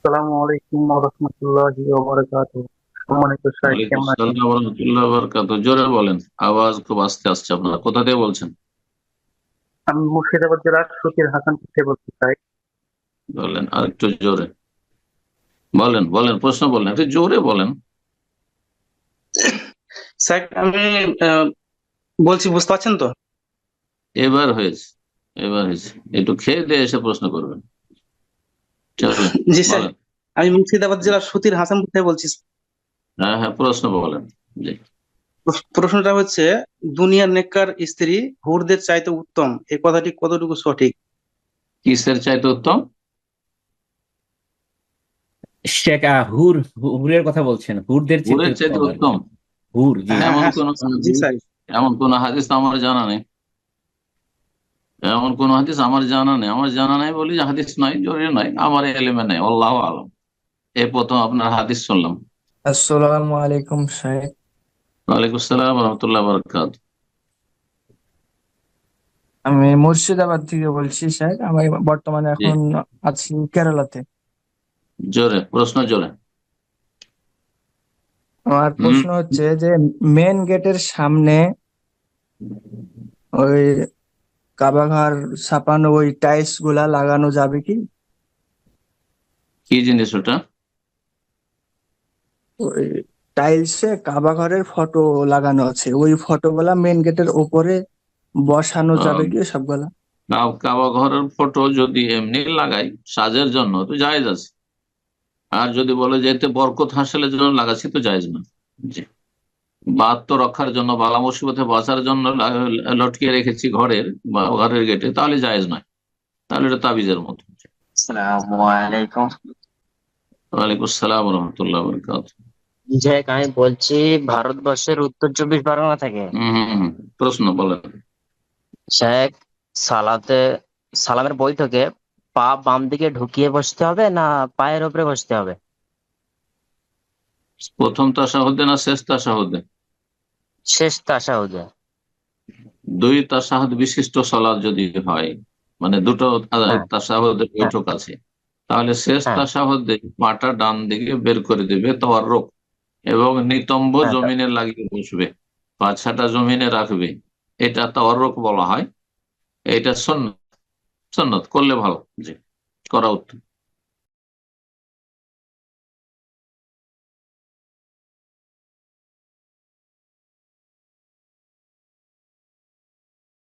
আসসালামু আলাইকুম ওয়া রাহমাতুল্লাহি ওয়া বারাকাতুহু। সম্মানিত শাইখ কেমন আছেন? আসসালাম রহমতুল্লাহ বারকাত জোরে বলেন আওয়াজ খুব আস্তে আসছে আপনারা। কোথা থেকে বলছেন? আমি মুর্শিদাবাদ জেলার সুতির হাসান থেকে বলছি শাইখ বলেন আর একটু জোরে। বলেন বলেন প্রশ্ন বলেন একটু জোরে বলেন। স্যার আমি আহ, বলছি বুঝতে পারছেন তো? এবার হয়েছে এবার হয়েছে। একটু খেয়ে দিয়ে এসে প্রশ্ন করবেন। জি স্যার আমি মুর্শিদাবাদ জেলার সুতির হাসানপুর থেকে বলছি। হ্যাঁ হ্যাঁ প্রশ্ন বলেন জি। প্রশ্নটা হচ্ছে দুনিয়ার নেককার স্ত্রী হুরদের চাইতে উত্তম এই কথাটি কতটুকু সঠিক? কিসের চাইতে উত্তম? শেখ হুর হু- হুরের কথা বলছেন হুরদের চাইতে উত্তম। হুর হ্যাঁ, এমন হ্যাঁ, কোন এমন কোন হাদিস আমার জানা নেই। এমন কোন হাদিস আমার জানা নেই। আমার জানা নাই বলি যে হাদিস নাই জরুরি নাই আমার এলেমে নাই আল্লাহ আলম। এই প্রথম আপনার হাদিস শুনলাম। আসসালামু আলাইকুম শাহেখ ওয়ালাইকুম আসসালাম রহমতুল্লাহ বরকাত। আমি মুর্শিদাবাদ থেকে বলছি শাহেখ আমি বর্তমানে এখন আছি কেরালাতে। জোরে প্রশ্ন জোরে। আমার প্রশ্ন হচ্ছে যে মেন গেটের সামনে ওই কাবাঘর ছাপানো ওই টাইলসগুলা লাগানো যাবে কি? কি জিনিস ওটা? ওই টাইলসে কাবাঘরের ফটো লাগানো আছে। ওই ফটোগুলা মেন গেটের উপরে বসানো যাবে কি সবগুলা কাব- কাবা ঘরের ফটো যদি এমনি লাগাই সাজের জন্য তো জায়েজ আছে। আর যদি বলে যে এতে বরকত হাসিলের জন্য লাগাচ্ছি তো জায়েজ না। জি। তো রক্ষার জন্য বালা মুসিবতে বাঁচার জন্য লটকিয়ে রেখেছি ঘরের বা ঘরের গেটে তাহলে জায়েজ নয়। তাহলে এটা তাবিজের মতো। ওয়ালাইকুম আসসালাম রহমতুল্লাহ বরকাত শেখ আমি বলছি ভারতবর্ষের উত্তর চব্বিশ পরগনা থেকে। প্রশ্ন বলেন। শেখ সালাতে সালামের বৈঠকে পা বাম দিকে ঢুকিয়ে বসতে হবে না পায়ের উপরে বসতে হবে? প্রথম তাসাহুদে না শেষ তাসাহুদে? শেষ তাসাহুদে। দুই তাসাহুদ বিশিষ্ট সালাদ যদি হয় মানে দুটো হ্যাঁ। তাসাহুদের বৈঠক আছে তাহলে শেষ হ্যাঁ। তাসাহুদে পাটা ডান দিকে বের করে দিবে তওয়াররুক এবং নিতম্ব হ্যাঁ। জমিনে লাগিয়ে বসবে পাছাটা জমিনে রাখবে। এটা তওয়াররুক বলা হয়। এটা সন্ন্যত সন্ন্যত করলে ভালো। জি করা উত্তম।